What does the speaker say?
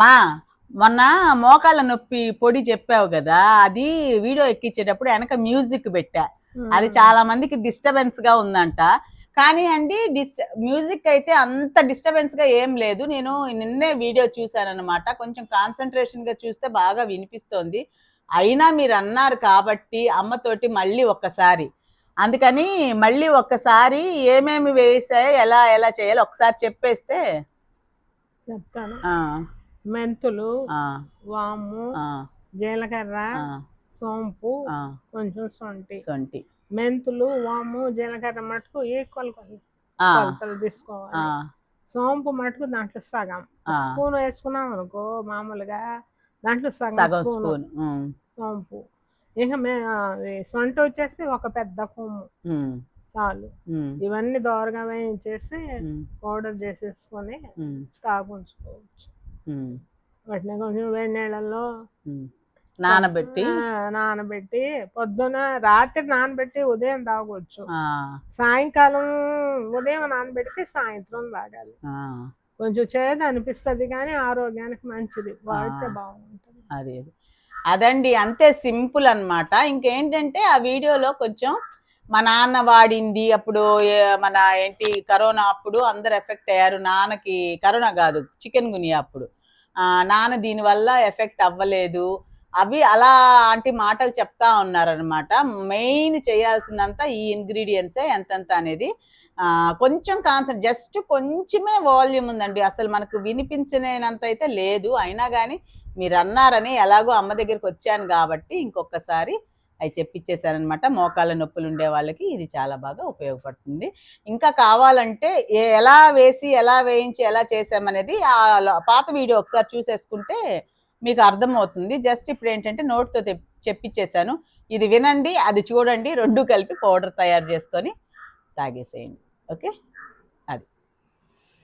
మా మొన్న మోకాళ్ళ నొప్పి పొడి చెప్పావు కదా అది వీడియో ఎక్కించేటప్పుడు వెనక మ్యూజిక్ పెట్టా. అది చాలా మందికి డిస్టర్బెన్స్గా ఉందంట. కానీ అండి డిస్ట మ్యూజిక్ అయితే అంత డిస్టర్బెన్స్గా ఏం లేదు. నేను నిన్నే వీడియో చూశానన్నమాట. కొంచెం కాన్సన్ట్రేషన్గా చూస్తే బాగా వినిపిస్తోంది. అయినా మీరు అన్నారు కాబట్టి అమ్మతోటి మళ్ళీ ఒక్కసారి. అందుకని మళ్ళీ ఒక్కసారి ఏమేమి వేసాయో ఎలా ఎలా చేయాలో ఒకసారి చెప్పేస్తే చెప్తాను. మెంతులు వాము జీలకర్ర సోంపు కొంచెం సొంటి. సొంటి. మెంతులు వాము జీలకర్ర మటుకు ఈక్వల్ కొలతలు తీసుకోవాలి. సోంపు మటుకు దాంట్లో సగం. స్పూన్ వేసుకున్నాం అనుకో మామూలుగా దాంట్లో సగం స్పూన్. సోంపు. ఇక సొంట వచ్చేసి ఒక పెద్ద కొమ్ము. చాలు. ఇవన్నీ దోరగా వేయించేసి పౌడర్ చేసేసుకొని స్టాక్ ఉంచుకోవచ్చు. వాటిని కొంచెం వేడి నీళ్ళల్లో. నానబెట్టి? నానబెట్టి పొద్దున రాత్రి నానబెట్టి ఉదయం తాగొచ్చు. సాయంకాలం ఉదయం నానబెడితే సాయంత్రం తాగాలి. కొంచెం చేదు అనిపిస్తుంది కానీ ఆరోగ్యానికి మంచిది. వాడితే. బాగుంటుంది. అది అది. అదండి అంతే సింపుల్ అన్నమాట. ఇంకేంటంటే ఆ వీడియోలో కొంచెం మా నాన్న వాడింది అప్పుడు మన ఏంటి కరోనా అప్పుడు అందరు ఎఫెక్ట్ అయ్యారు. నాన్నకి కరోనా కాదు చికెన్ గునియా అప్పుడు. నాన్న దీనివల్ల ఎఫెక్ట్ అవ్వలేదు. అవి అలాంటి మాటలు చెప్తా ఉన్నారనమాట మెయిన్ చేయాల్సిందంతా ఈ ఇంగ్రీడియంట్సే ఎంతెంత అనేది కొంచెం కాన్సెప్ట్ జస్ట్ కొంచెమే వాల్యూమ్ ఉందండి. అసలు మనకు వినిపించలేనంత అయితే లేదు. అయినా కానీ మీరు అన్నారని ఎలాగో అమ్మ దగ్గరికి వచ్చాను కాబట్టి ఇంకొకసారి అవి చెప్పిచ్చేసారనమాట మోకాళ్ళ నొప్పులు ఉండే వాళ్ళకి ఇది చాలా బాగా ఉపయోగపడుతుంది. ఇంకా కావాలంటే ఏ- ఎలా వేసి ఎలా వేయించి ఎలా చేసామనేది ఆ పాత వీడియో ఒకసారి చూసేసుకుంటే మీకు అర్థమవుతుంది. జస్ట్ ఇప్పుడు ఏంటంటే నోట్తో చెప్పిచ్చేసాను. ఇది వినండి అది చూడండి రెండు కలిపి పౌడర్ తయారు చేసుకొని తాగేసేయండి. ఓకే?